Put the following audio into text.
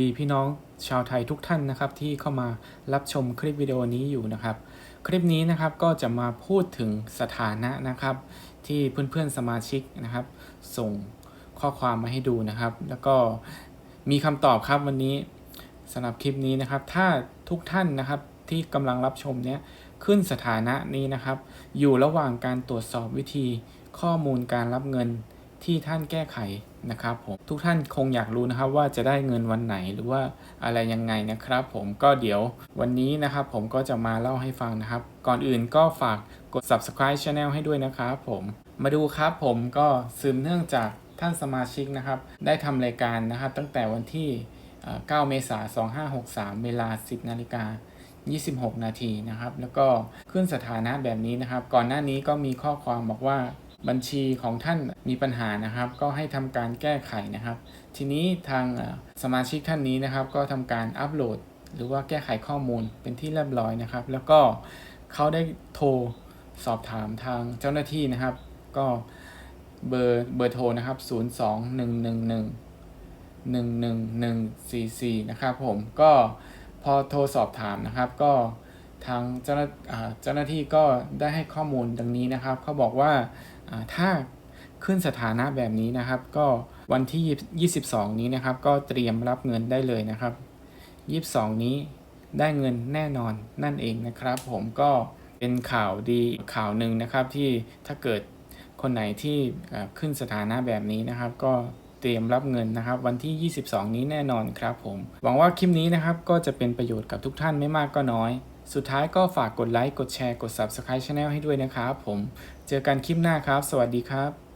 ดีพี่น้องชาวไทยทุกท่านนะครับที่เข้ามารับชมคลิปวิดีโอนี้อยู่นะครับ คลิปนี้นะครับก็จะมาพูดถึงสถานะนะครับ ที่เพื่อนๆสมาชิกนะครับ ส่งข้อความมาให้ดูนะครับ แล้วก็มีคำตอบครับวันนี้สำหรับคลิปนี้นะครับ ถ้าทุกท่านนะครับที่กำลังรับชมเนี้ยขึ้นสถานะนี้นะครับ อยู่ระหว่างการตรวจสอบวิธีข้อมูลการรับเงิน ที่ท่านแก้ไขนะครับผมทุกท่านคงอยากรู้นะครับว่าจะได้เงินวันไหนหรือว่าอะไรยังไงนะครับผมก็เดี๋ยววันนี้นะครับผมก็จะมาเล่าให้ฟังนะครับ ก่อนอื่นก็ฝากกด subscribe channel ให้ด้วยนะครับผมมาดูครับผมก็สืบเนื่องจากท่านสมาชิกนะครับ ได้ทำรายการนะครับ ตั้งแต่วันที่ 9 เมษายน 2563 เวลา 10 นาฬิกา26 นาทีนะครับ แล้วก็ขึ้นสถานะแบบนี้นะครับ ก่อนหน้านี้ก็มีข้อความบอกว่า บัญชีของท่านมีปัญหานะครับ ก็ให้ทำการแก้ไขนะครับ ทีนี้ทางสมาชิกท่านนี้นะครับ ก็ทำการอัปโหลด หรือว่าแก้ไขข้อมูลเป็นที่เรียบร้อยนะครับ แล้วก็เขาได้โทรสอบถามทางเจ้าหน้าที่นะครับ ก็เบอร์เบอร์โทรนะครับ 02111 11144 นะครับผมก็พอโทรสอบถามนะครับ ก็ทางเจ้าหน้าเจ้าหน้าที่ก็ได้ให้ข้อมูลดังนี้นะครับ เขาบอกว่า ถ้าขึ้นสถานะแบบนี้นะครับ ก็วันที่ 22 นี้นะครับ ก็เตรียมรับเงินได้เลยนะครับ 22 นี้ได้เงินแน่นอนนั่นเองนะครับ ผมก็เป็นข่าวดีข่าวหนึ่งนะครับที่ถ้าเกิดคนไหนที่ขึ้นสถานะแบบนี้นะครับ ก็เตรียมรับเงินนะครับ วันที่ 22 นี้แน่นอนครับผม หวังว่าคลิปนี้นะครับก็จะเป็นประโยชน์กับทุกท่านไม่มากก็น้อย สุดท้ายก็ฝากกดไลค์ กดแชร์ กด Subscribe Channel ให้ด้วยนะครับผม เจอกันคลิปหน้าครับ สวัสดีครับ